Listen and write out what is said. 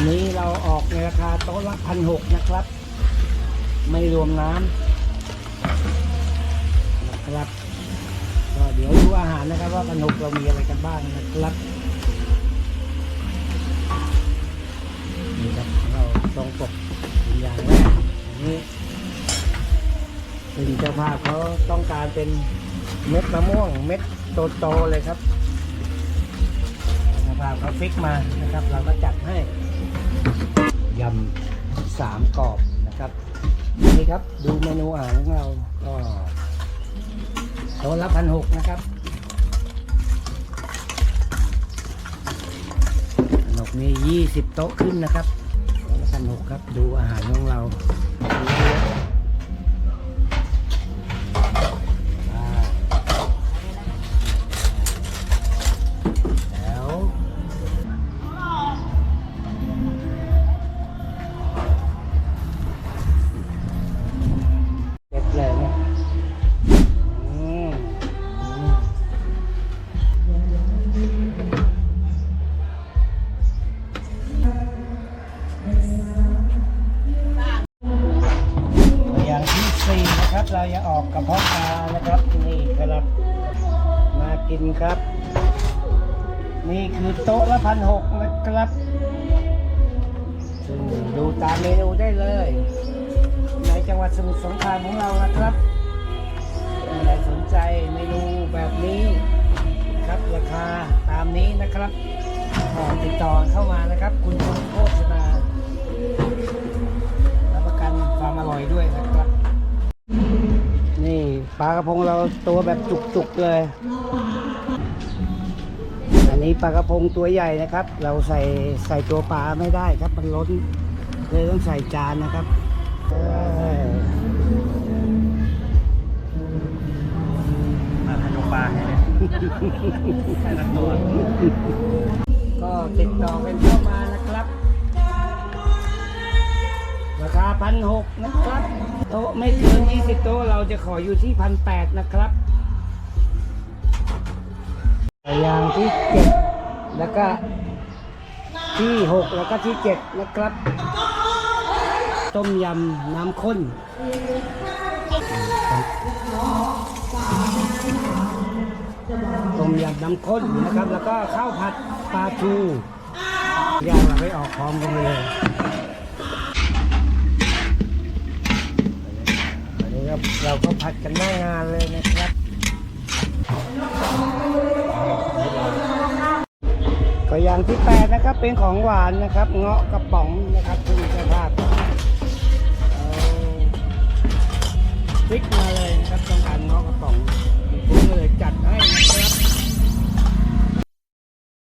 วันนี้เราออกในราคาโต๊ะละพันหกนะครับ ไม่รวมน้ำนะครับก็เดี๋ยวดูอาหารนะครับว่าพันหกเรามีอะไรกันบ้างนะครับนี่ครับเราตรงปกอย่างแรกอันนี้เป็นเจ้าภาพเขาต้องการเป็นเม็ดมะม่วงเม็ดโตๆเลยครับเจ้าภาพเขาฟิกมานะครับ เราก็จัดให้ำสามกรอบนะครับนี่ครับดูเมนูอาหารของเราก็โต๊ะละพันหกนะครับพันหกนี่ยี่สิบโต๊ะขึ้นนะครับโต๊ะละพันหกครับดูอาหารของเรา นะครับ เราจะออกกระเพาะปลานะครับนี่ครับ มากินครับ นี่คือโต๊ะละพันหกนะครับซึ่งดูตามเมนูได้เลย ในจังหวัดสมุทรสงครามของเรานะครับใครสนใจเมนูแบบนี้ครับราคาตามนี้นะครับติดต่อเข้ามานะครับ คุณชมโฆษณาากระพงเราตัวแบบจุกๆเลย อันนี้ปลากระพงตัวใหญ่นะครับ เราใส่ใส่ตัวปลาไม่ได้ครับมันล้น เลยต้องใส่จานนะครับมาให้ลูกปลาให้เลยให้ละตัวก็ติดต่อกันเข้ามาาคาพันหกนะครับ โต๊ะไม่เกิน20โต๊ะเราจะขออยู่ที่พันแปดนะครับอย่างที่เจ็ดแล้วก็ที่หกแล้วก็ที่เจ็ดนะครับ ต้มยำน้ำข้นต้มยำน้ำข้นนะครับ แล้วก็ข้าวผัดปลาทูย่างเราไปออกพร้อมกันเลยอันนี้ครับ เราก็ผัดกันหน้างานเลยนะครับก็อย่างที่แปดนะครับเป็นของหวานนะครับ เงาะกระป๋องนะครับคุณเจ้าภาพเอาพริก